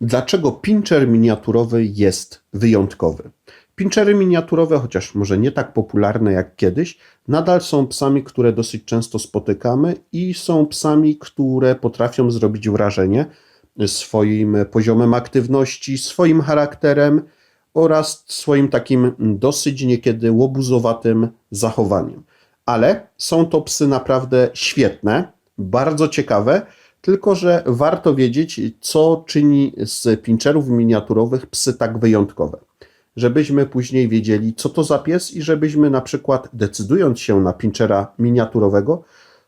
Dlaczego pincher miniaturowy jest wyjątkowy? Pinchery miniaturowe, chociaż może nie tak popularne jak kiedyś, nadal są psami, które dosyć często spotykamy i są psami, które potrafią zrobić wrażenie swoim poziomem aktywności, swoim charakterem oraz swoim takim dosyć niekiedy łobuzowatym zachowaniem. Ale są to psy naprawdę świetne, bardzo ciekawe, tylko że warto wiedzieć, co czyni z pincherów miniaturowych psy tak wyjątkowe. Żebyśmy później wiedzieli, co to za pies i żebyśmy na przykład decydując się na pinchera miniaturowego,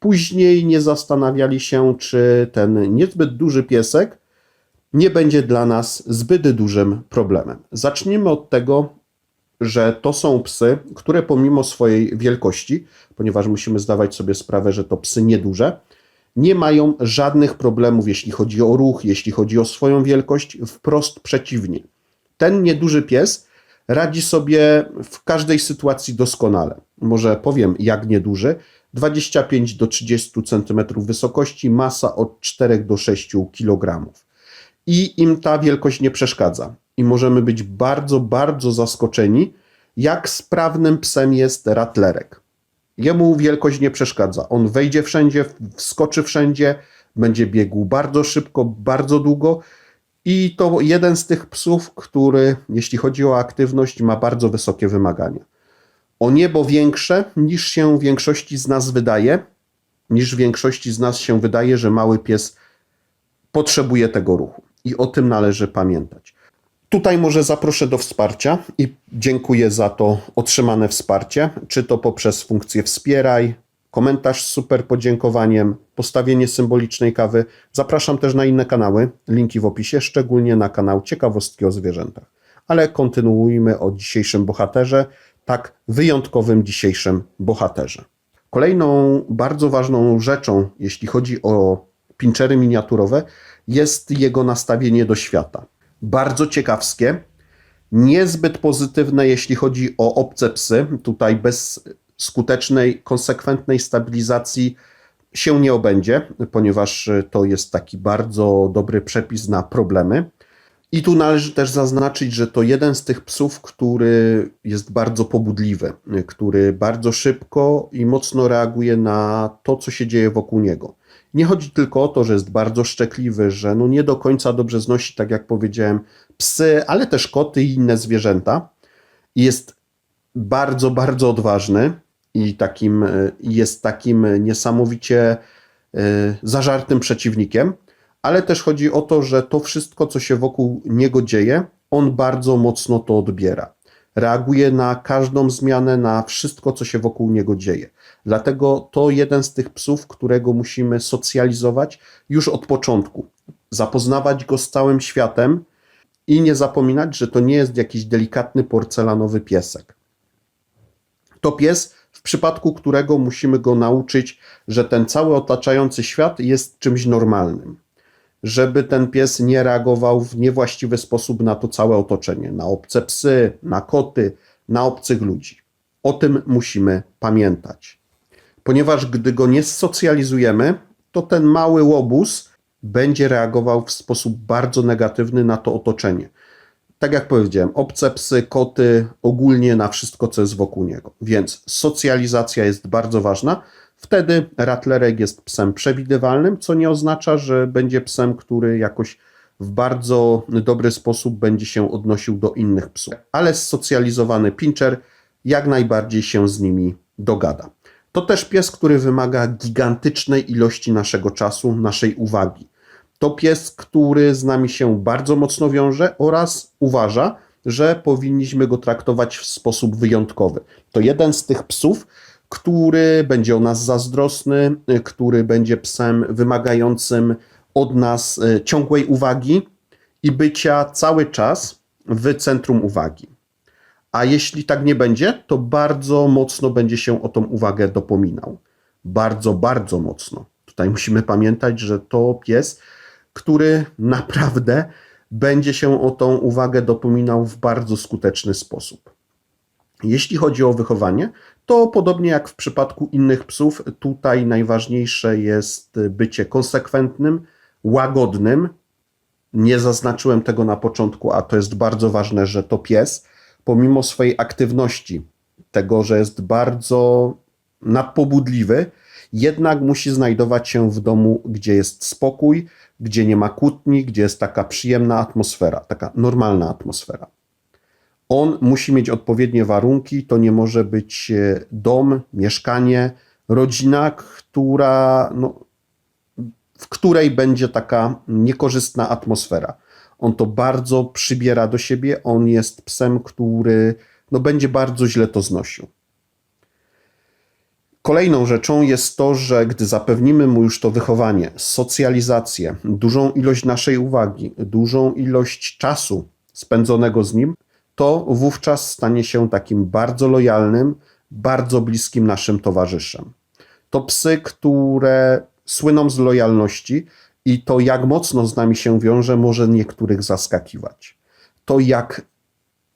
później nie zastanawiali się, czy ten niezbyt duży piesek nie będzie dla nas zbyt dużym problemem. Zacznijmy od tego, że to są psy, które pomimo swojej wielkości, ponieważ musimy zdawać sobie sprawę, że to psy nieduże, nie mają żadnych problemów, jeśli chodzi o ruch, jeśli chodzi o swoją wielkość, wprost przeciwnie. Ten nieduży pies radzi sobie w każdej sytuacji doskonale. Może powiem, jak nieduży. 25 do 30 cm wysokości, masa od 4 do 6 kg. I im ta wielkość nie przeszkadza. I możemy być bardzo, bardzo zaskoczeni, jak sprawnym psem jest ratlerek. Jemu wielkość nie przeszkadza. On wejdzie wszędzie, wskoczy wszędzie, będzie biegł bardzo szybko, bardzo długo. I to jeden z tych psów, który, jeśli chodzi o aktywność, ma bardzo wysokie wymagania. O niebo większe niż się większości z nas wydaje, niż większości z nas się wydaje, że mały pies potrzebuje tego ruchu. I o tym należy pamiętać. Tutaj może zaproszę do wsparcia i dziękuję za to otrzymane wsparcie, czy to poprzez funkcję wspieraj, komentarz z super podziękowaniem, postawienie symbolicznej kawy. Zapraszam też na inne kanały, linki w opisie, szczególnie na kanał Ciekawostki o zwierzętach. Ale kontynuujmy o dzisiejszym bohaterze, tak wyjątkowym dzisiejszym bohaterze. Kolejną bardzo ważną rzeczą, jeśli chodzi o pinchery miniaturowe, jest jego nastawienie do świata. Bardzo ciekawskie, niezbyt pozytywne, jeśli chodzi o obce psy. Tutaj bez skutecznej, konsekwentnej stabilizacji się nie obędzie, ponieważ to jest taki bardzo dobry przepis na problemy. I tu należy też zaznaczyć, że to jeden z tych psów, który jest bardzo pobudliwy, który bardzo szybko i mocno reaguje na to, co się dzieje wokół niego. Nie chodzi tylko o to, że jest bardzo szczekliwy, że no nie do końca dobrze znosi, tak jak powiedziałem, psy, ale też koty i inne zwierzęta. Jest bardzo, bardzo odważny i takim, jest takim niesamowicie e, zażartym przeciwnikiem, ale też chodzi o to, że to wszystko, co się wokół niego dzieje, on bardzo mocno to odbiera. Reaguje na każdą zmianę, na wszystko, co się wokół niego dzieje. Dlatego to jeden z tych psów, którego musimy socjalizować już od początku. Zapoznawać go z całym światem i nie zapominać, że to nie jest jakiś delikatny porcelanowy piesek. To pies, w przypadku którego musimy go nauczyć, że ten cały otaczający świat jest czymś normalnym. Żeby ten pies nie reagował w niewłaściwy sposób na to całe otoczenie, na obce psy, na koty, na obcych ludzi. O tym musimy pamiętać ponieważ gdy go nie socjalizujemy, to ten mały łobuz będzie reagował w sposób bardzo negatywny na to otoczenie. Tak jak powiedziałem, obce psy, koty, ogólnie na wszystko, co jest wokół niego. Więc socjalizacja jest bardzo ważna. Wtedy ratlerek jest psem przewidywalnym, co nie oznacza, że będzie psem, który jakoś w bardzo dobry sposób będzie się odnosił do innych psów. Ale socjalizowany pincher jak najbardziej się z nimi dogada. To też pies, który wymaga gigantycznej ilości naszego czasu, naszej uwagi. To pies, który z nami się bardzo mocno wiąże oraz uważa, że powinniśmy go traktować w sposób wyjątkowy. To jeden z tych psów, który będzie o nas zazdrosny, który będzie psem wymagającym od nas e, ciągłej uwagi i bycia cały czas w centrum uwagi. A jeśli tak nie będzie, to bardzo mocno będzie się o tą uwagę dopominał. Bardzo, bardzo mocno. Tutaj musimy pamiętać, że to pies, który naprawdę będzie się o tą uwagę dopominał w bardzo skuteczny sposób. Jeśli chodzi o wychowanie, to podobnie jak w przypadku innych psów, tutaj najważniejsze jest bycie konsekwentnym, łagodnym nie zaznaczyłem tego na początku, a to jest bardzo ważne, że to pies, pomimo swojej aktywności, tego, że jest bardzo nadpobudliwy, jednak musi znajdować się w domu, gdzie jest spokój, gdzie nie ma kłótni, gdzie jest taka przyjemna atmosfera, taka normalna atmosfera. On musi mieć odpowiednie warunki, to nie może być e, dom, mieszkanie, rodzina, która, no, w której będzie taka niekorzystna atmosfera. On to bardzo przybiera do siebie, on jest psem, który no, będzie bardzo źle to znosił. Kolejną rzeczą jest to, że gdy zapewnimy mu już to wychowanie, socjalizację, dużą ilość naszej uwagi, dużą ilość czasu spędzonego z nim, to wówczas stanie się takim bardzo lojalnym, bardzo bliskim naszym towarzyszem. To psy, które słyną z lojalności i to, jak mocno z nami się wiąże, może niektórych zaskakiwać. To, jak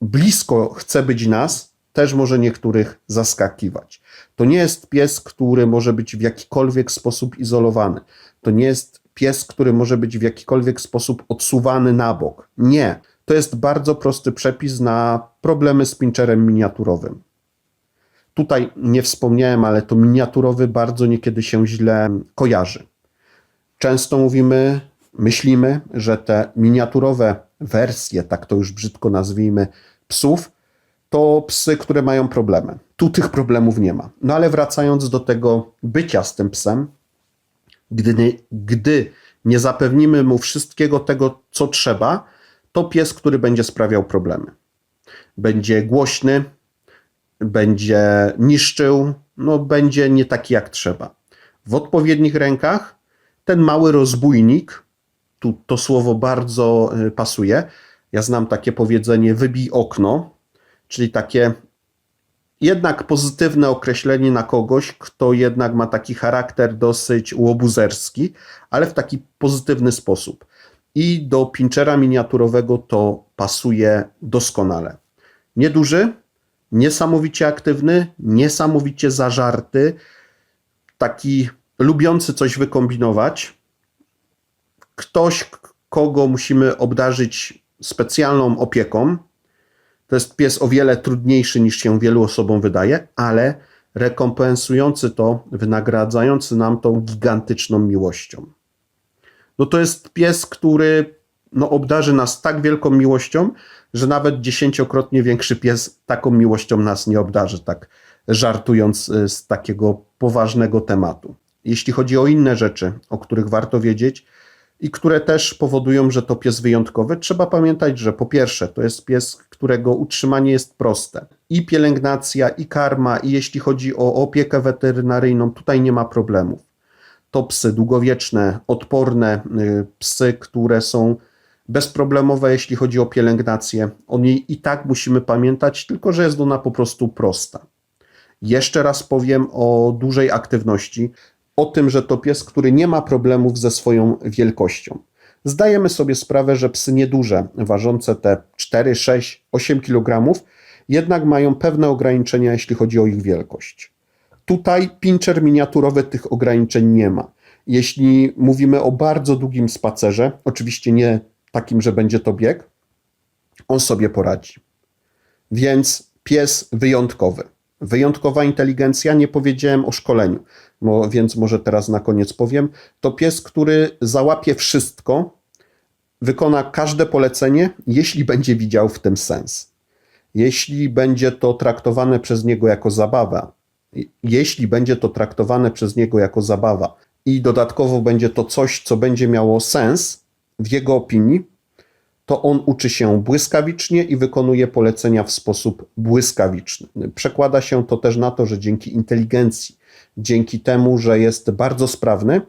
blisko chce być nas, też może niektórych zaskakiwać. To nie jest pies, który może być w jakikolwiek sposób izolowany. To nie jest pies, który może być w jakikolwiek sposób odsuwany na bok. Nie. To jest bardzo prosty przepis na problemy z pinczerem miniaturowym. Tutaj nie wspomniałem, ale to miniaturowy bardzo niekiedy się źle kojarzy. Często mówimy, myślimy, że te miniaturowe wersje, tak to już brzydko nazwijmy, psów, to psy, które mają problemy. Tu tych problemów nie ma. No ale wracając do tego bycia z tym psem, gdy nie, gdy nie zapewnimy mu wszystkiego tego, co trzeba, to pies, który będzie sprawiał problemy. Będzie głośny, będzie niszczył, no będzie nie taki jak trzeba. W odpowiednich rękach ten mały rozbójnik, tu to słowo bardzo y, pasuje. Ja znam takie powiedzenie wybij okno, czyli takie jednak pozytywne określenie na kogoś, kto jednak ma taki charakter dosyć łobuzerski, ale w taki pozytywny sposób. I do pinczera miniaturowego to pasuje doskonale. Nieduży, niesamowicie aktywny, niesamowicie zażarty, taki lubiący coś wykombinować. Ktoś, kogo musimy obdarzyć specjalną opieką, to jest pies o wiele trudniejszy niż się wielu osobom wydaje, ale rekompensujący to, wynagradzający nam tą gigantyczną miłością. No to jest pies, który no, obdarzy nas tak wielką miłością, że nawet dziesięciokrotnie większy pies taką miłością nas nie obdarzy, tak żartując y, z takiego poważnego tematu. Jeśli chodzi o inne rzeczy, o których warto wiedzieć, i które też powodują, że to pies wyjątkowy. Trzeba pamiętać, że po pierwsze, to jest pies, którego utrzymanie jest proste. I pielęgnacja, i karma, i jeśli chodzi o opiekę weterynaryjną, tutaj nie ma problemów. To psy długowieczne, odporne, y, psy, które są bezproblemowe, jeśli chodzi o pielęgnację. O niej i tak musimy pamiętać, tylko że jest ona po prostu prosta. Jeszcze raz powiem o dużej aktywności o tym, że to pies, który nie ma problemów ze swoją wielkością. Zdajemy sobie sprawę, że psy nieduże, ważące te 4, 6, 8 kg, jednak mają pewne ograniczenia, jeśli chodzi o ich wielkość. Tutaj pincher miniaturowy tych ograniczeń nie ma. Jeśli mówimy o bardzo długim spacerze, oczywiście nie takim, że będzie to bieg, on sobie poradzi. Więc pies wyjątkowy. Wyjątkowa inteligencja, nie powiedziałem o szkoleniu, więc może teraz na koniec powiem. To pies, który załapie wszystko, wykona każde polecenie, jeśli będzie widział w tym sens. Jeśli będzie to traktowane przez niego jako zabawa, jeśli będzie to traktowane przez niego jako zabawa i dodatkowo będzie to coś, co będzie miało sens w jego opinii, to on uczy się błyskawicznie i wykonuje polecenia w sposób błyskawiczny. Przekłada się to też na to, że dzięki inteligencji, dzięki temu, że jest bardzo sprawny,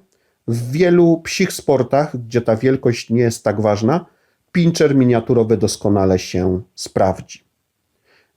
w wielu psich sportach, gdzie ta wielkość nie jest tak ważna, pincher miniaturowy doskonale się sprawdzi.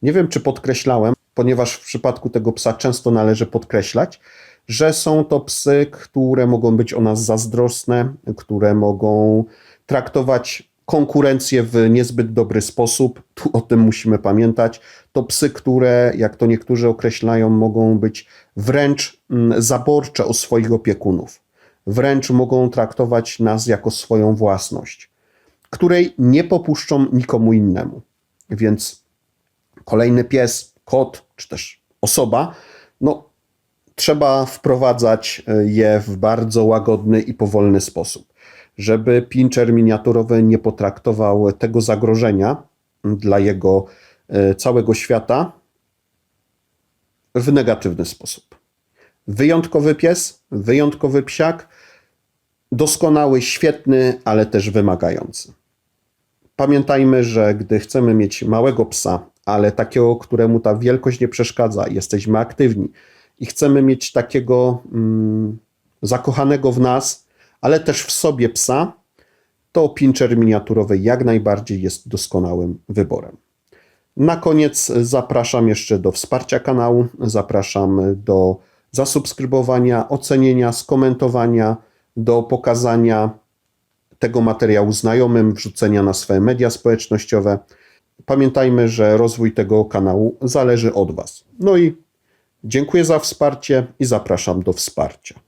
Nie wiem, czy podkreślałem, ponieważ w przypadku tego psa często należy podkreślać, że są to psy, które mogą być o nas zazdrosne, które mogą traktować konkurencję w niezbyt dobry sposób. Tu o tym musimy pamiętać. To psy, które, jak to niektórzy określają, mogą być wręcz mm, zaborcze o swoich opiekunów. Wręcz mogą traktować nas jako swoją własność. której nie popuszczą nikomu innemu. Więc kolejny pies, kot czy też osoba, no trzeba wprowadzać e, je w bardzo łagodny i powolny sposób, żeby pincher miniaturowy nie potraktował tego zagrożenia dla jego e, całego świata w negatywny sposób. Wyjątkowy pies, wyjątkowy psiak, doskonały, świetny, ale też wymagający. Pamiętajmy, że gdy chcemy mieć małego psa, ale takiego, któremu ta wielkość nie przeszkadza, jesteśmy aktywni i chcemy mieć takiego mm, zakochanego w nas, ale też w sobie psa, to pincher miniaturowy jak najbardziej jest doskonałym wyborem. Na koniec zapraszam jeszcze do wsparcia kanału, zapraszam do zasubskrybowania, ocenienia, skomentowania, do pokazania tego materiału znajomym, wrzucenia na swoje media społecznościowe. Pamiętajmy, że rozwój tego kanału zależy od Was. No i dziękuję za wsparcie i zapraszam do wsparcia.